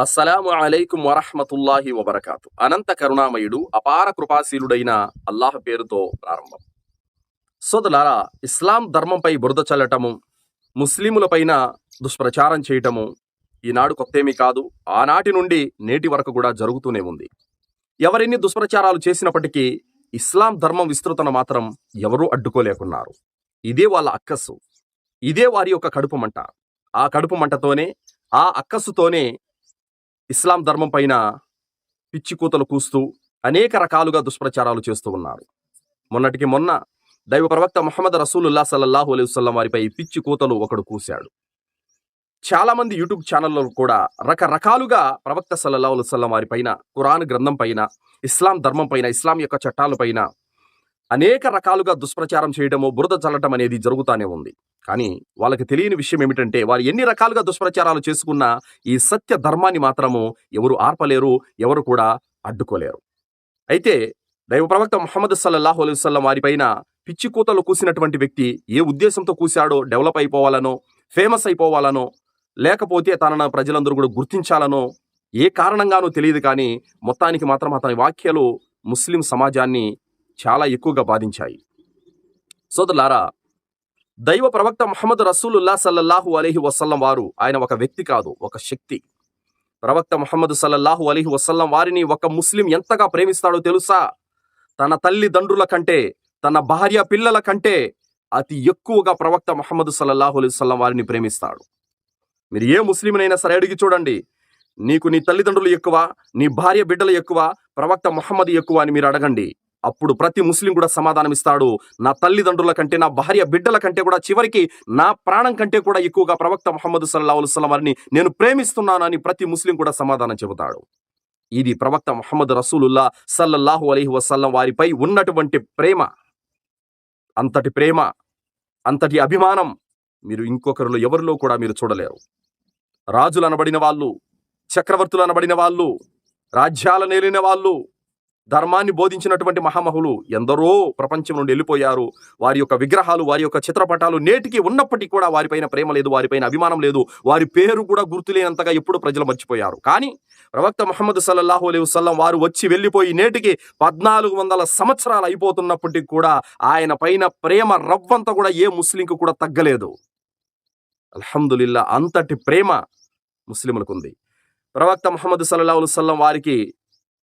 అస్సలాము అలైకుం వరహమతుల్లాహి వబర్కాతు. అనంత కరుణామయుడు అపార కృపాశీలుడైన అల్లాహ్ పేరుతో ప్రారంభం. సోదలారా ఇస్లాం ధర్మంపై బురద చల్లటము ముస్లిములపైన దుష్ప్రచారం చేయటము ఈనాడు కొత్తేమీ కాదు. ఆనాటి నుండి నేటి వరకు కూడా జరుగుతూనే ఉంది. ఎవరెన్ని దుష్ప్రచారాలు చేసినప్పటికీ ఇస్లాం ధర్మం విస్తృతను మాత్రం ఎవరూ అడ్డుకోలేకున్నారు. ఇదే వాళ్ళ అక్కస్సు ఇదే వారి యొక్క కడుపు మంట. ఆ కడుపు మంటతోనే ఆ అక్కస్సుతోనే ఇస్లాం ధర్మం పైన పిచ్చి కూతలు కూస్తూ అనేక రకాలుగా దుష్ప్రచారాలు చేస్తూ ఉన్నారు. మొన్నటికి మొన్న దైవ ప్రవక్త మొహమ్మద్ రసూలుల్లా సల్లల్లాహు అలైహి వసల్లం వారిపై పిచ్చి కూతలు ఒకడు కూశాడు. చాలామంది యూట్యూబ్ ఛానల్లో కూడా రకరకాలుగా ప్రవక్త సల్లల్లాహు అలైహి వసల్లం వారి పైన గ్రంథం పైన ఇస్లాం ధర్మం పైన ఇస్లాం యొక్క చట్టాలపైన అనేక రకాలుగా దుష్ప్రచారం చేయడము బురద చల్లటం అనేది జరుగుతూనే ఉంది. కానీ వాళ్ళకి తెలియని విషయం ఏమిటంటే వారు ఎన్ని రకాలుగా దుష్ప్రచారాలు చేసుకున్నా ఈ సత్య ధర్మాన్ని మాత్రము ఎవరు ఆర్పలేరు ఎవరు కూడా అడ్డుకోలేరు. అయితే దైవ ప్రవక్త ముహమ్మద్ సల్లల్లాహు అలైహి వసల్లం వారిపైన పిచ్చి కూతలు కూసినటువంటి వ్యక్తి ఏ ఉద్దేశంతో కూశాడో డెవలప్ అయిపోవాలనో ఫేమస్ అయిపోవాలనో లేకపోతే తనను ప్రజలందరూ కూడా గుర్తించాలనో ఏ కారణంగానో తెలియదు కానీ మొత్తానికి మాత్రం అతని వాక్యాలు ముస్లిం సమాజాన్ని చాలా ఎక్కువగా బాధించాయి. సోదరులారా దైవ ప్రవక్త మహమ్మద్ రసూలుల్లా సల్లల్లాహు అలీహి వసల్లం వారు ఆయన ఒక వ్యక్తి కాదు ఒక శక్తి. ప్రవక్త మహమ్మద్ సల్లల్లాహు అలీహి వసల్లం వారిని ఒక ముస్లిం ఎంతగా ప్రేమిస్తాడో తెలుసా? తన తల్లిదండ్రుల కంటే తన భార్య పిల్లల కంటే అతి ఎక్కువగా ప్రవక్త మహమ్మద్ సల్లల్లాహు అలీ వసల్లం వారిని ప్రేమిస్తాడు. మీరు ఏ ముస్లింనైనా సరే అడిగి చూడండి నీకు నీ తల్లిదండ్రులు ఎక్కువ నీ భార్య బిడ్డలు ఎక్కువ ప్రవక్త మహమ్మద్ ఎక్కువ అని మీరు అడగండి. అప్పుడు ప్రతి ముస్లిం కూడా సమాధానం ఇస్తాడు నా తల్లిదండ్రుల కంటే నా భార్య బిడ్డల కంటే కూడా చివరికి నా ప్రాణం కంటే కూడా ఎక్కువగా ప్రవక్త ముహమ్మద్ సల్లాహు వసల్లం వారిని నేను ప్రేమిస్తున్నానని ప్రతి ముస్లిం కూడా సమాధానం చెబుతాడు. ఇది ప్రవక్త ముహమ్మద్ రసూలుల్లా సల్లల్లాహు అలీహి వసల్లం వారిపై ఉన్నటువంటి ప్రేమ. అంతటి ప్రేమ అంతటి అభిమానం మీరు ఇంకొకరిలో ఎవరిలో కూడా మీరు చూడలేరు. రాజులు అనబడిన వాళ్ళు చక్రవర్తులు అనబడిన వాళ్ళు రాజ్యాల నేలిన వాళ్ళు ధర్మాన్ని బోధించినటువంటి మహామహులు ఎందరో ప్రపంచం నుండి వెళ్ళిపోయారు. వారి యొక్క విగ్రహాలు వారి యొక్క చిత్రపటాలు నేటికి ఉన్నప్పటికీ కూడా వారిపైన ప్రేమ లేదు వారిపైన అభిమానం లేదు. వారి పేరు కూడా గుర్తులేనంతగా ఎప్పుడు ప్రజలు మర్చిపోయారు. కానీ ప్రవక్త మహమ్మద్ సల్లల్లాహు అలీ వసల్లం వారు వచ్చి వెళ్ళిపోయి నేటికి పద్నాలుగు వందల సంవత్సరాలు అయిపోతున్నప్పటికీ కూడా ఆయన పైన ప్రేమ రవ్వంత కూడా ఏ ముస్లింకు కూడా తగ్గలేదు. అల్హమ్దుల్లా అంతటి ప్రేమ ముస్లింలకు ఉంది. ప్రవక్త మహమ్మద్ సల్లల్లాహు సల్లం వారికి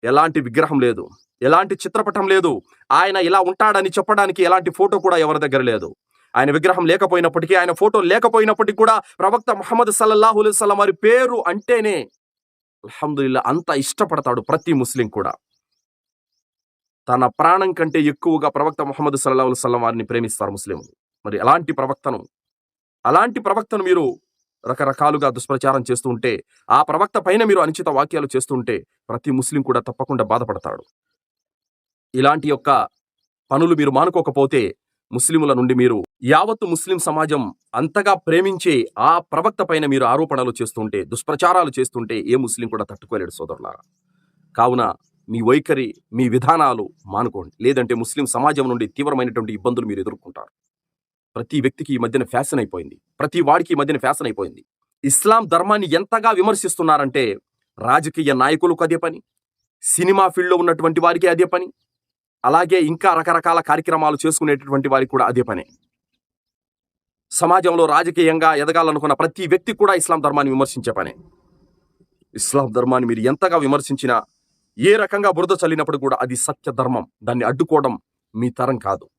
ఎలాంటి విగ్రహం లేదు. ఎలాంటి చిత్రపటం లేదు. ఆయన ఇలా ఉంటాడని చెప్పడానికి ఎలాంటి ఫోటో కూడా ఎవరి దగ్గర లేదు. ఆయన విగ్రహం లేకపోయినప్పటికీ ఆయన ఫోటో లేకపోయినప్పటికీ కూడా ప్రవక్త మహమ్మద్ సల్లల్లాహు అలైహి వారి పేరు అంటేనే అల్హమ్దుల్లా అంత ఇష్టపడతాడు ప్రతి ముస్లిం కూడా. తన ప్రాణం కంటే ఎక్కువగా ప్రవక్త మహమ్మద్ సల్లాహు అలైహి వారిని ప్రేమిస్తారు ముస్లింలు. మరి అలాంటి ప్రవక్తను అలాంటి ప్రవక్తను మీరు రకరకాలుగా దుష్ప్రచారం చేస్తూ ఉంటే ఆ ప్రవక్త పైన మీరు అనుచిత వాక్యాలు చేస్తుంటే ప్రతి ముస్లిం కూడా తప్పకుండా బాధపడతాడు. ఇలాంటి యొక్క పనులు మీరు మానుకోకపోతే ముస్లిముల నుండి మీరు యావత్తు ముస్లిం సమాజం అంతగా ప్రేమించే ఆ ప్రవక్త పైన మీరు ఆరోపణలు చేస్తుంటే దుష్ప్రచారాలు చేస్తుంటే ఏ ముస్లిం కూడా తట్టుకోలేడు సోదరులారా. కావున మీ వైఖరి మీ విధానాలు మానుకోండి. లేదంటే ముస్లిం సమాజం నుండి తీవ్రమైనటువంటి ఇబ్బందులు మీరు ఎదుర్కొంటారు. ప్రతి వ్యక్తికి ఈ మధ్యన ఫ్యాషన్ అయిపోయింది. ప్రతి వాడికి ఈ మధ్యన ఫ్యాషన్ అయిపోయింది. ఇస్లాం ధర్మాన్ని ఎంతగా విమర్శిస్తున్నారంటే రాజకీయ నాయకులకు అదే పని సినిమా ఫీల్డ్లో ఉన్నటువంటి వారికి అదే పని అలాగే ఇంకా రకరకాల కార్యక్రమాలు చేసుకునేటటువంటి వారికి కూడా అదే పని. సమాజంలో రాజకీయంగా ఎదగాలనుకున్న ప్రతి వ్యక్తి కూడా ఇస్లాం ధర్మాన్ని విమర్శించే పనే. ఇస్లాం ధర్మాన్ని మీరు ఎంతగా విమర్శించినా ఏ రకంగా బురద చల్లినప్పుడు కూడా అది సత్య ధర్మం. దాన్ని అడ్డుకోవడం మీ తరం కాదు.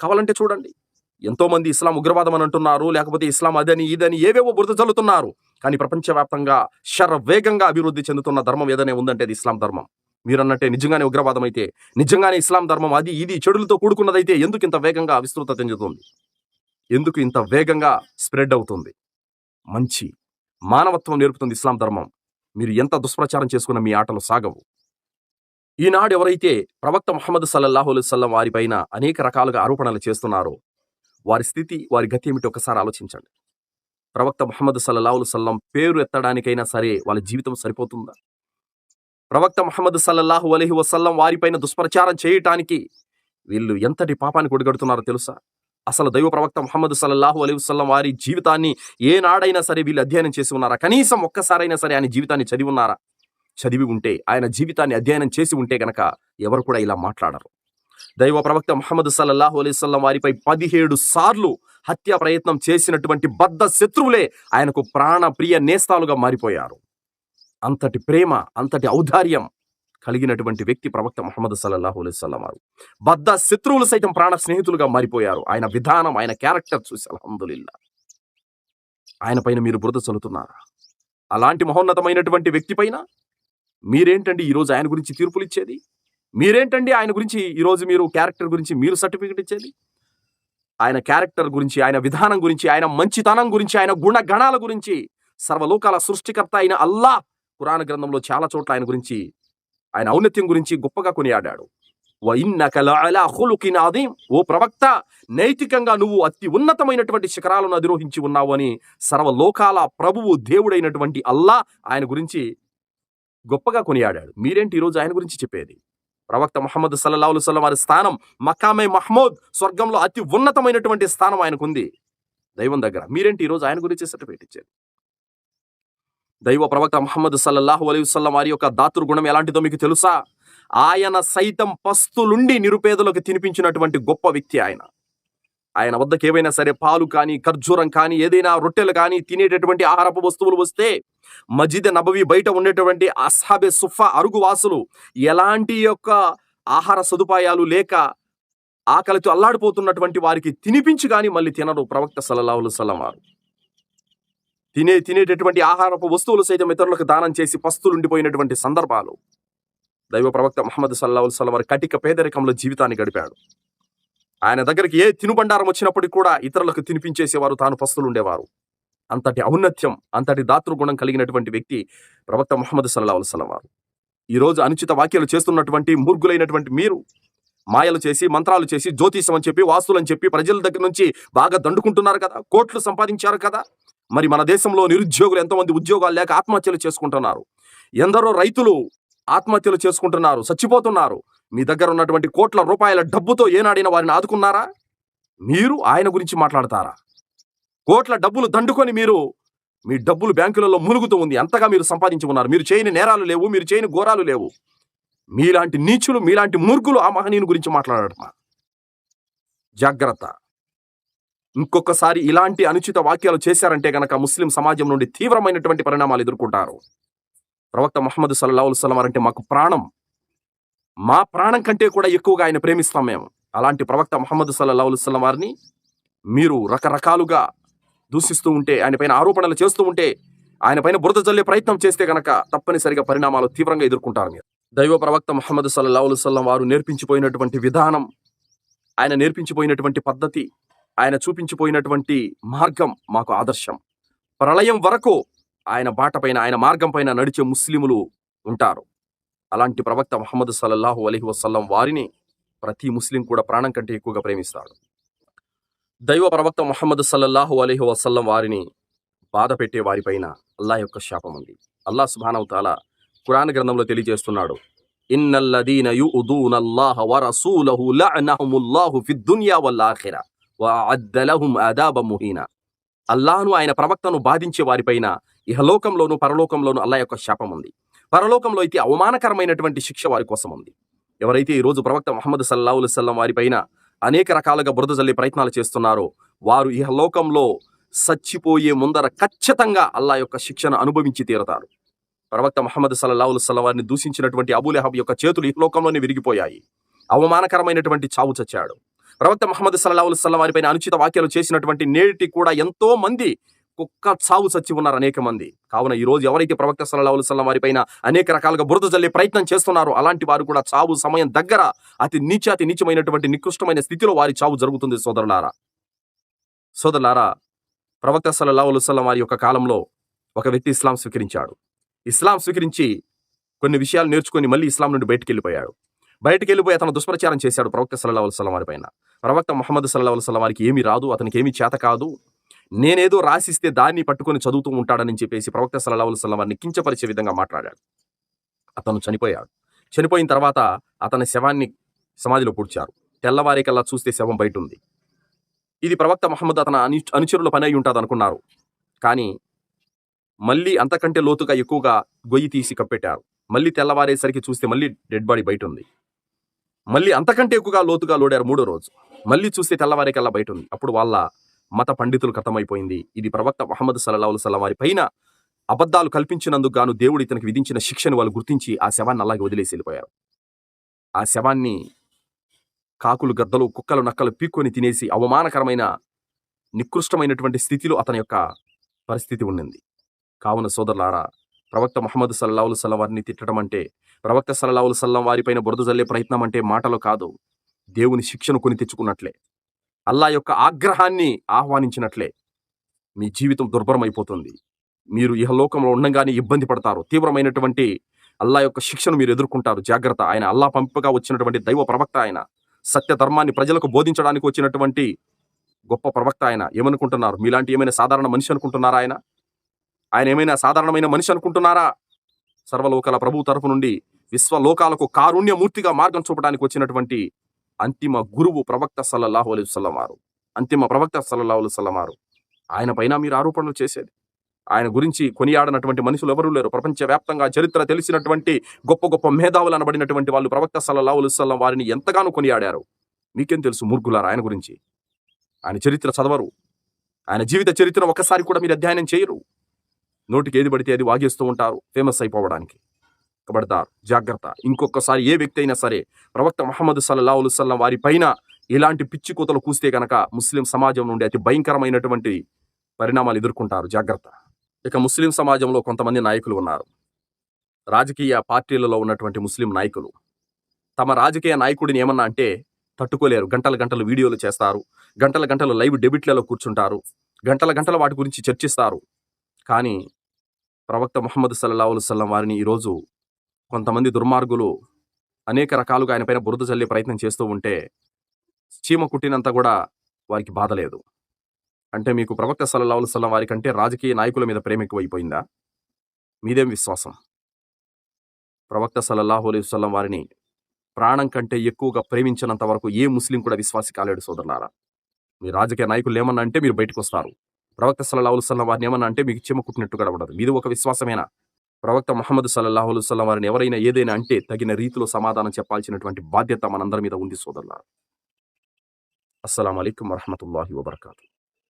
కావాలంటే చూడండి. ఎంతో మంది ఇస్లాం ఉగ్రవాదం అని అంటున్నారు లేకపోతే ఇస్లాం అదని ఇదని ఏవేవో బురద చల్లుతున్నారు. కానీ ప్రపంచవ్యాప్తంగా శర వేగంగా అభివృద్ధి చెందుతున్న ధర్మం ఏదైనా ఉందంటే అది ఇస్లాం ధర్మం. మీరన్నట్టే నిజంగానే ఉగ్రవాదం అయితే నిజంగానే ఇస్లాం ధర్మం అది ఇది చెడులతో కూడుకున్నదైతే ఎందుకు ఇంత వేగంగా విస్తృత చెందుతుంది? ఎందుకు ఇంత వేగంగా స్ప్రెడ్ అవుతుంది? మంచి మానవత్వం నేర్పుతుంది ఇస్లాం ధర్మం. మీరు ఎంత దుష్ప్రచారం చేసుకున్న మీ ఆటలు సాగవు. ఈనాడు ఎవరైతే ప్రవక్త మహమ్మద్ సల్లల్లాహు అలైహి వసల్లం వారిపైన అనేక రకాలుగా ఆరోపణలు చేస్తున్నారో వారి స్థితి వారి గతి ఏమిటి ఒకసారి ఆలోచించండి. ప్రవక్త ముహమ్మద్ సల్లల్లాహు సల్లం పేరు ఎత్తడానికైనా సరే వాళ్ళ జీవితం సరిపోతుందా? ప్రవక్త ముహమ్మద్ సల్లల్లాహు అలహి వసల్లం వారిపైన దుష్ప్రచారం చేయటానికి వీళ్ళు ఎంతటి పాపానికి ఒడిగడుతున్నారో తెలుసా? అసలు దైవ ప్రవక్త ముహమ్మద్ సల్లల్లాహు అలైహి వసల్లం వారి జీవితాన్ని ఏనాడైనా సరే వీళ్ళు అధ్యయనం చేసి ఉన్నారా? కనీసం ఒక్కసారైనా సరే ఆయన జీవితాన్ని చదివి ఉన్నారా? చదివి ఉంటే ఆయన జీవితాన్ని అధ్యయనం చేసి ఉంటే గనక ఎవరు కూడా ఇలా మాట్లాడరు. దైవ ప్రవక్త మహమ్మద్ సల్లల్లాహు అలైస్లం వారిపై పదిహేడు సార్లు హత్య ప్రయత్నం చేసినటువంటి బద్ద శత్రువులే ఆయనకు ప్రాణ ప్రియ నేస్తాలుగా మారిపోయారు. అంతటి ప్రేమ అంతటి ఔదార్యం కలిగినటువంటి వ్యక్తి ప్రవక్త మహమ్మద్ సల్లల్లాహు అలైస్లం వారు. బద్ద శత్రువులు సైతం ప్రాణ స్నేహితులుగా మారిపోయారు. ఆయన విధానం ఆయన క్యారెక్టర్ చూసి అల్హమ్దులిల్లా. ఆయన పైన మీరు బురద చల్లుతున్నారా? అలాంటి మహోన్నతమైనటువంటి వ్యక్తి పైన మీరేంటండి ఈరోజు ఆయన గురించి తీర్పులు ఇచ్చేది మీరేంటండి ఆయన గురించి ఈరోజు మీరు క్యారెక్టర్ గురించి మీరు సర్టిఫికెట్ ఇచ్చేది? ఆయన క్యారెక్టర్ గురించి ఆయన విధానం గురించి ఆయన మంచితనం గురించి ఆయన గుణగణాల గురించి సర్వలోకాల సృష్టికర్త అయిన అల్లా పురాణ గ్రంథంలో చాలా చోట్ల ఆయన గురించి ఆయన ఔన్నత్యం గురించి గొప్పగా కొనియాడాడు. ఓ ప్రవక్త నైతికంగా నువ్వు అతి ఉన్నతమైనటువంటి శిఖరాలను అధిరోహించి ఉన్నావు అని సర్వలోకాల ప్రభువు దేవుడైనటువంటి అల్లా ఆయన గురించి గొప్పగా కొనియాడాడు. మీరేంటి ఈరోజు ఆయన గురించి చెప్పేది? ప్రవక్త మహమ్మద్ సల్లల్లాహు అలైహి వారి స్థానం మక్కామే మహమ్మద్ స్వర్గంలో అతి ఉన్నతమైనటువంటి స్థానం ఆయనకుంది. దైవం దగ్గర. మీరేంటి ఈరోజు ఆయన గురించి సర్టిఫికేట్ ఇచ్చేది? దైవ ప్రవక్త మహమ్మద్ సల్లల్లాహు అలీ వసల్లం వారి యొక్క దాతృ గుణం ఎలాంటిదో మీకు తెలుసా? ఆయన సైతం పస్తులుండి నిరుపేదలకు తినిపించినటువంటి గొప్ప వ్యక్తి ఆయన. ఆయన వద్దకు ఏవైనా సరే పాలు కానీ ఖర్జూరం కానీ ఏదైనా రొట్టెలు కానీ తినేటటువంటి ఆహారపు వస్తువులు వస్తే మజీద్ నబవి బయట ఉండేటువంటి అస్హాబె సుఫా అరుగు వాసులు ఎలాంటి యొక్క ఆహార సదుపాయాలు లేక ఆకలితో అల్లాడిపోతున్నటువంటి వారికి తినిపించి కానీ మళ్ళీ తినరు ప్రవక్త సల్లల్లాహు సలవారు తినే తినేటటువంటి ఆహారపు వస్తువులు సైతం ఇతరులకు దానం చేసి పస్తులుండిపోయినటువంటి సందర్భాలు. దైవ ప్రవక్త మహమ్మద్ సల్లాహుల్ వసల్లం వారి కటిక పేదరికంలో జీవితాన్ని గడిపాడు. ఆయన దగ్గరికి ఏ తినుబండారం వచ్చినప్పటికీ కూడా ఇతరులకు తినిపించేసేవారు తాను పస్తులుండేవారు. అంతటి ఔన్నత్యం అంతటి దాతృగుణం కలిగినటువంటి వ్యక్తి ప్రవక్త ముహమ్మద్ సల్లాహు వసల్లం వారు. ఈ రోజు అనుచిత వాక్యాలు చేస్తున్నటువంటి మూర్ఖులైనటువంటి మీరు మాయలు చేసి మంత్రాలు చేసి జ్యోతిషం అని చెప్పి వాస్తులని చెప్పి ప్రజల దగ్గర నుంచి బాగా దండుకుంటున్నారు కదా కోట్లు సంపాదించారు కదా మరి మన దేశంలో నిరుద్యోగులు ఎంతోమంది ఉద్యోగాలు లేక ఆత్మహత్యలు చేసుకుంటున్నారు. ఎందరో రైతులు ఆత్మహత్యలు చేసుకుంటున్నారు చచ్చిపోతున్నారు. మీ దగ్గర ఉన్నటువంటి కోట్ల రూపాయల డబ్బుతో ఏనాడిన వారిని ఆదుకున్నారా? మీరు ఆయన గురించి మాట్లాడతారా? కోట్ల డబ్బులు దండుకొని మీరు మీ డబ్బులు బ్యాంకులలో మునుగుతూ ఉంది. అంతగా మీరు సంపాదించి ఉన్నారు. మీరు చేయని నేరాలు లేవు మీరు చేయని ఘోరాలు లేవు. మీలాంటి నీచులు మీలాంటి మూర్ఖులు ఆ మహనీయుని గురించి మాట్లాడటమా? జాగ్రత్త. ఇంకొకసారి ఇలాంటి అనుచిత వాక్యాలు చేశారంటే గనక ముస్లిం సమాజం నుండి తీవ్రమైనటువంటి పరిణామాలు ఎదుర్కొంటారు. ప్రవక్త మహమ్మద్ సల్లాహుల్ సలం అంటే మాకు ప్రాణం. మా ప్రాణం కంటే కూడా ఎక్కువగా ఆయన ప్రేమిస్తాం మేము. అలాంటి ప్రవక్త మహమ్మద్ సల్లా వసల్లం వారిని మీరు రకరకాలుగా దూషిస్తూ ఉంటే ఆయన పైన ఆరోపణలు చేస్తూ ఉంటే ఆయన పైన బురద చల్లే ప్రయత్నం చేస్తే కనుక తప్పనిసరిగా పరిణామాలు తీవ్రంగా ఎదుర్కొంటారు మీరు. దైవ ప్రవక్త ముహమ్మద్ సల్లాహు వసల్లం వారు నేర్పించిపోయినటువంటి విధానం ఆయన నేర్పించిపోయినటువంటి పద్ధతి ఆయన చూపించిపోయినటువంటి మార్గం మాకు ఆదర్శం. ప్రళయం వరకు ఆయన బాట పైన ఆయన మార్గం పైన నడిచే ముస్లిములు ఉంటారు. అలాంటి ప్రవక్త మహమ్మద్ సల్లల్లాహు అలైహి వసల్లం వారిని ప్రతి ముస్లిం కూడా ప్రాణం కంటే ఎక్కువగా ప్రేమిస్తాడు. దైవ ప్రవక్త మహమ్మద్ సల్లల్లాహు అలైహి వసల్లం వారిని బాధ పెట్టే వారిపైన అల్లా యొక్క శాపం ఉంది. అల్లా సుబ్హానహు కురాన్ గ్రంథంలో తెలియజేస్తున్నాడు. ఇన్నల్లదీన యుఉదూనల్లాహ వరసూలహు లఅనహుముల్లాహు ఫిద్ దున్యా వల్ అదాబ ముహీన. అల్లాను ఆయన ప్రవక్తను బాధించే వారిపైన ఇహలోకంలోను పరలోకంలోను అల్లా యొక్క శాపం ఉంది. పరలోకంలో అయితే అవమానకరమైనటువంటి శిక్ష వారి కోసం ఉంది. ఎవరైతే ఈ రోజు ప్రవక్త మహమ్మద్ సల్లాహు అలైహి వారిపైన అనేక రకాలుగా బురద జల్లే ప్రయత్నాలు చేస్తున్నారో వారు ఈ లోకంలో సచ్చిపోయే ముందర ఖచ్చితంగా అల్లా యొక్క శిక్షను అనుభవించి తీరతారు. ప్రవక్త మహమ్మద్ సల్లాహు అలైహి వారిని దూషించినటువంటి అబూలెహబ్ యొక్క చేతులు ఇహలోకంలోనే విరిగిపోయాయి. అవమానకరమైనటువంటి చావు చచ్చాడు. ప్రవక్త మహమ్మద్ సల్లాహు అలైహి వారిపైన అనుచిత వాక్యాలు చేసినటువంటి నేటి కూడా ఎంతో మంది కుక్క చావు చచ్చి ఉన్నారు అనేక మంది. కావున ఈ రోజు ఎవరైతే ప్రవక్త సల్లాహు అలైహి వారిపైన అనేక రకాలుగా బురద జల్లే ప్రయత్నం చేస్తున్నారో అలాంటి వారు కూడా చావు సమయం దగ్గర అతి నీచాతి నీచమైనటువంటి నికృష్టమైన స్థితిలో వారి చావు జరుగుతుంది సోదరులారా. సోదరులారా ప్రవక్త సల్లాహు అలైహి వారి యొక్క కాలంలో ఒక వ్యక్తి ఇస్లాం స్వీకరించాడు. ఇస్లాం స్వీకరించి కొన్ని విషయాలు నేర్చుకొని మళ్ళీ ఇస్లాం నుండి బయటికి వెళ్ళిపోయాడు. బయటికి వెళ్ళిపోయి అతను దుష్ప్రచారం చేశాడు ప్రవక్త సల్లాహు అలైహి వసల్లం వారిపైన ప్రవక్త మహమ్మద్ సల్లాహు అలైహి వారికి ఏమీ రాదు అతనికి ఏమీ చేత కాదు. నేనేదో రాసిస్తే దాన్ని పట్టుకొని చదువుతూ ఉంటాడని చెప్పేసి ప్రవక్త సల్లాహు అలైహి వారిని కించపరిచే విధంగా మాట్లాడాడు. అతను చనిపోయాడు. చనిపోయిన తర్వాత అతని శవాన్ని సమాధిలో పూడ్చారు. తెల్లవారికల్లా చూస్తే శవం బయట ఉంది ఇది ప్రవక్త మహమ్మద్ అతని అను అనుచరుల పని అయి ఉంటుంది అనుకున్నారు కానీ మళ్ళీ అంతకంటే లోతుగా ఎక్కువగా గొయ్యి తీసి కప్పెట్టారు. మళ్ళీ తెల్లవారేసరికి చూస్తే మళ్ళీ డెడ్ బాడీ బయట ఉంది మళ్ళీ అంతకంటే ఎక్కువగా లోతుగా లోడారు మూడో రోజు. మళ్ళీ చూస్తే తెల్లవారికల్లా బయట ఉంది అప్పుడు వాళ్ళ మత పండితులు కథమైపోయింది. ఇది ప్రవక్త మహమ్మద్ సల్లాహు సల్లం వారి పైన అబద్ధాలు కల్పించినందుకు గాను దేవుడు ఇతనికి విధించిన శిక్షను వాళ్ళు గుర్తించి ఆ శవాన్ని అలాగే వదిలేసి వెళ్ళిపోయారు. ఆ శవాన్ని కాకులు గద్దలు కుక్కలు నక్కలు పీక్కొని తినేసి అవమానకరమైన నికృష్టమైనటువంటి స్థితిలో అతని యొక్క పరిస్థితి ఉండింది. కావున సోదరులారా ప్రవక్త మహమ్మద్ సల్లాహుల్ సల్లం వారిని తిట్టడం అంటే ప్రవక్త సల్లాహుల్ సల్లం వారిపైన బురద జల్లే ప్రయత్నం అంటే మాటలు కాదు దేవుని శిక్షను కొని తెచ్చుకున్నట్లే. అల్లా యొక్క ఆగ్రహాన్ని ఆహ్వానించినట్లే మీ జీవితం దుర్భరమైపోతుంది. మీరు ఇహలోకంలో ఉండగానే ఇబ్బంది పడతారు. తీవ్రమైనటువంటి అల్లా యొక్క శిక్షను మీరు ఎదుర్కొంటారు. జాగ్రత్త. ఆయన అల్లా పంపగా వచ్చినటువంటి దైవ ప్రవక్త ఆయన. సత్య ధర్మాన్ని ప్రజలకు బోధించడానికి వచ్చినటువంటి గొప్ప ప్రవక్త ఆయన. ఏమనుకుంటున్నారు? మీలాంటి ఏమైనా సాధారణ మనిషి అనుకుంటున్నారా ఆయన? ఆయన ఏమైనా సాధారణమైన మనిషి అనుకుంటున్నారా? సర్వలోకాల ప్రభు తరపు నుండి విశ్వలోకాలకు కారుణ్యమూర్తిగా మార్గం చూపడానికి వచ్చినటువంటి అంతిమ గురువు ప్రవక్త సల్లల్లాహు అలైహి వసల్లం వారు. అంతిమ ప్రవక్త సల్లల్లాహు అలైహి వసల్లం వారు. ఆయన పైన మీరు ఆరోపణలు చేసేది. ఆయన గురించి కొనియాడనటువంటి మనుషులు ఎవరూ లేరు. ప్రపంచవ్యాప్తంగా చరిత్ర తెలిసినటువంటి గొప్ప గొప్ప మేధావులు అనబడినటువంటి వాళ్ళు ప్రవక్త సల్లల్లాహు అలైహి వారిని ఎంతగానో కొనియాడారు. మీకేం తెలుసు మూర్ఖులారు ఆయన గురించి? ఆయన చరిత్ర చదవరు. ఆయన జీవిత చరిత్రను ఒక్కసారి కూడా మీరు అధ్యయనం చేయరు. నోటికి ఏది పడితే అది వాగేస్తూ ఉంటారు. ఫేమస్ అయిపోవడానికి. పడతారు జాగ్రత్త. ఇంకొకసారి ఏ వ్యక్తి అయినా సరే ప్రవక్త మహమ్మద్ సల్లా అలుసల్లం వారి పైన ఇలాంటి పిచ్చి కూతలు కూస్తే గనక ముస్లిం సమాజం నుండి అతి భయంకరమైనటువంటి పరిణామాలు ఎదుర్కొంటారు. జాగ్రత్త. ఇక ముస్లిం సమాజంలో కొంతమంది నాయకులు ఉన్నారు. రాజకీయ పార్టీలలో ఉన్నటువంటి ముస్లిం నాయకులు. తమ రాజకీయ నాయకుడిని ఏమన్నా అంటే తట్టుకోలేరు. గంటల గంటలు వీడియోలు చేస్తారు. గంటల గంటలు లైవ్ డెబిట్లలో కూర్చుంటారు. గంటల గంటల వాటి గురించి చర్చిస్తారు. కానీ ప్రవక్త ముహమ్మద్ సల్లాహు సల్లం వారిని ఈరోజు కొంతమంది దుర్మార్గులు అనేక రకాలుగా ఆయన పైన బురద చల్లే ప్రయత్నం చేస్తూ ఉంటే చీమ కుట్టినంత కూడా వారికి బాధ లేదు. అంటే మీకు ప్రవక్త సల్లాహు సల్లం వారి కంటే రాజకీయ నాయకుల మీద ప్రేమ ఎక్కువైపోయిందా? మీదేం విశ్వాసం? ప్రవక్త సల్లల్లాహు అలైహి వసల్లం వారిని ప్రాణం కంటే ఎక్కువగా ప్రేమించినంత వరకు ఏ ముస్లిం కూడా విశ్వాసి కాలేడు సోదరులారా? మీ రాజకీయ నాయకులు ఏమన్నా అంటే మీరు బయటకు వస్తారు ప్రవక్త సల్లల్లాహు సల్లం వారిని ఏమన్నా అంటే మీకు చీమ కుట్టినట్టు కూడా ఉండదు. మీది ఒక విశ్వాసమేనా? ప్రవక్త మహమ్మద్ సల్లల్లాహు అలైహి వారిని ఎవరైనా ఏదైనా అంటే తగిన రీతిలో సమాధానం చెప్పాల్సినటువంటి బాధ్యత మనందరి మీద ఉంది సోదరులారు. అస్సలం అయికం వరహమతుల్లాహి వబర్కాతు.